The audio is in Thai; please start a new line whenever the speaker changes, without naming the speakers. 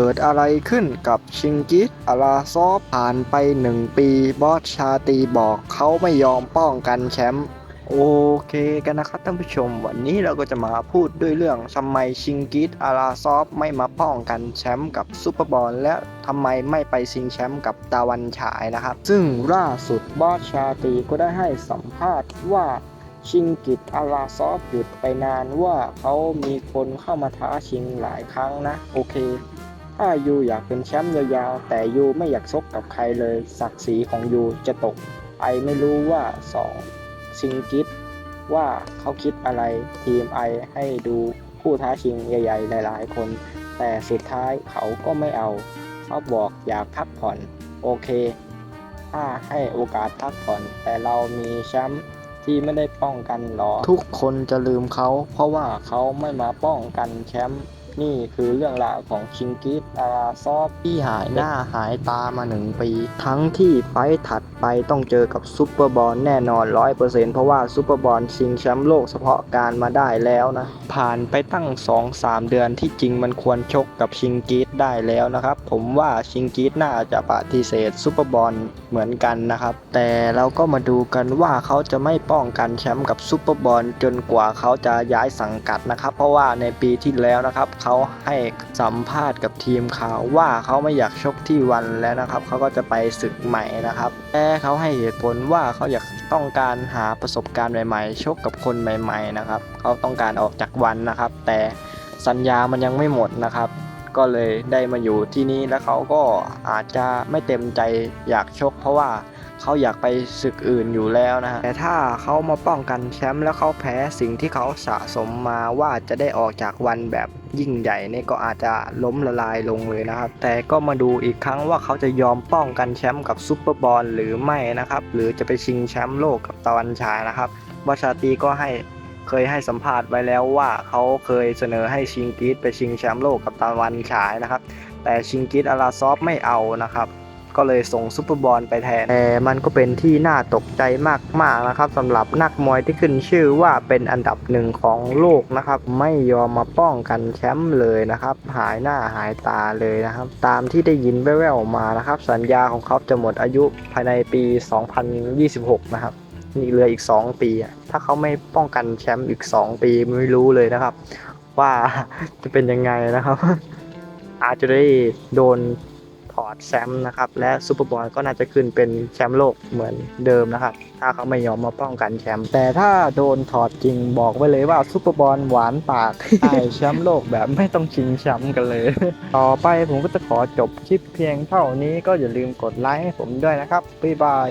เกิดอะไรขึ้นกับชิงกิสอาราซอฟผ่านไปหนึ่งปีบอสชาตีบอกเขาไม่ยอมป้องกันแชมป์โอเคกันนะครับท่านผู้ชม วันนี้เราก็จะมาพูดด้วยเรื่องทำไมชิงกิสอาราซอฟไม่มาป้องกันแชมป์กับซูเปอร์บอลและทำไมไม่ไปชิงแชมป์กับตาวันฉายนะครับ ซึ่งล่าสุดบอสชาตีก็ได้ให้สัมภาษณ์ว่าชิงกิตอาราซอฟหยุดไปนานว่าเขามีคนเข้ามาท้าชิงหลายครั้งนะ โอเค ถ้ายูอยากเป็นแชมป์ยาวๆ แต่ยูไม่อยากชกกับใครเลย ศักดิ์ศรีของยูจะตกไอไม่รู้ว่าสองชิงกิตว่าเขาคิดอะไรทีมไอให้ดูผู้ท้าชิงใหญ่ๆ หลายๆ คน แต่สุดท้ายเขาก็ไม่เอา เขาบอกอยากพักผ่อน โอเค ถ้าให้โอกาสพักผ่อน แต่เรามีแชมป์ที่ไม่ได้ป้องกันหรอ ทุกคนจะลืมเขา เพราะว่าเขาไม่มาป้องกันแชมป์ นี่คือเรื่องราวของชิงกิสอาราซอฟที่หายหน้าหายตามาหนึ่งปี ทั้งที่ไฟถัดไปต้องเจอกับซูเปอร์บอลแน่นอน100%เพราะว่าซูเปอร์บอลชิงแชมป์โลกเฉพาะการมาได้แล้วนะ ผ่านไปตั้ง 2-3 เดือนที่จริงมันควรชกกับชิงกิสได้แล้วนะครับ ผมว่าชิงกิสน่าจะปฏิเสธซูเปอร์บอลเหมือนกันนะครับ แต่เราก็มาดูกันว่าเขาจะไม่ป้องกันแชมป์กับซูเปอร์บอลจนกว่าเขาจะย้ายสังกัดนะครับ เพราะว่าในปีที่แล้วนะครับเขาให้สัมภาษณ์กับทีมข่าวว่าเขาไม่อยากชกที่วันแล้วนะครับ เขาก็จะไปศึกใหม่นะครับแต่เขาให้เหตุผลว่าเขาอยากต้องการหาประสบการณ์ใหม่ๆ ชกกับคนใหม่ๆนะครับ เขาต้องการออกจากวันนะครับ แต่สัญญามันยังไม่หมดนะครับก็เลยได้มาอยู่ที่นี่แล้วเขาก็อาจจะไม่เต็มใจอยากชกเพราะว่า เขาอยากไปศึกอื่นอยู่แล้วนะฮะแต่ถ้าเขามาป้องกันแชมป์แล้วเขาแพ้สิ่งที่เขาสะสมมาว่าจะได้ออกจากวันแบบยิ่งใหญ่นี่ก็อาจจะล้มละลายลงเลยนะครับ แต่ก็มาดูอีกครั้งว่าเขาจะยอมป้องกันแชมป์กับซุปเปอร์บอลหรือไม่นะครับ หรือจะไปชิงแชมป์โลกกับตะวันฉายนะครับวาชาตีก็ให้เคยให้สัมภาษณ์ไว้แล้วว่าเขาเคยเสนอให้ชิงกิสไปชิงแชมป์โลกกับตะวันฉายนะครับ แต่ชิงกิสอาราซอฟไม่เอานะครับ ก็เลยส่งซุปเปอร์บอลไปแทน แต่มันก็เป็นที่น่าตกใจมากๆนะครับสำหรับนักมวยที่ขึ้นชื่อว่าเป็นอันดับหนึ่งของโลกนะครับ ไม่ยอมมาป้องกันแชมป์เลยนะครับ หายหน้าหายตาเลยนะครับ ตามที่ได้ยินแว่วๆมานะครับ สัญญาของเขาจะหมดอายุภายในปี 2026 นะครับนี่เหลืออีก 2 ปี ถ้าเขาไม่ป้องกันแชมป์อีก 2 ปีไม่รู้เลยนะครับ ว่าจะเป็นยังไงนะครับ อาจจะได้โดน ถอดแชมป์นะครับ และซูเปอร์บอลก็น่าจะขึ้นเป็นแชมป์โลกเหมือนเดิมนะครับ ถ้าเขาไม่ยอมมาป้องกันแชมป์แต่ถ้าโดนถอดจริงบอกไว้เลยว่าซูเปอร์บอลหวานปากได้แชมป์โลกแบบไม่ต้องชิงแชมป์กันเลย ต่อไปผมก็จะขอจบคลิปเพียงเท่านี้ก็อย่าลืมกดไลค์ให้ผมด้วยนะครับบ๊ายบาย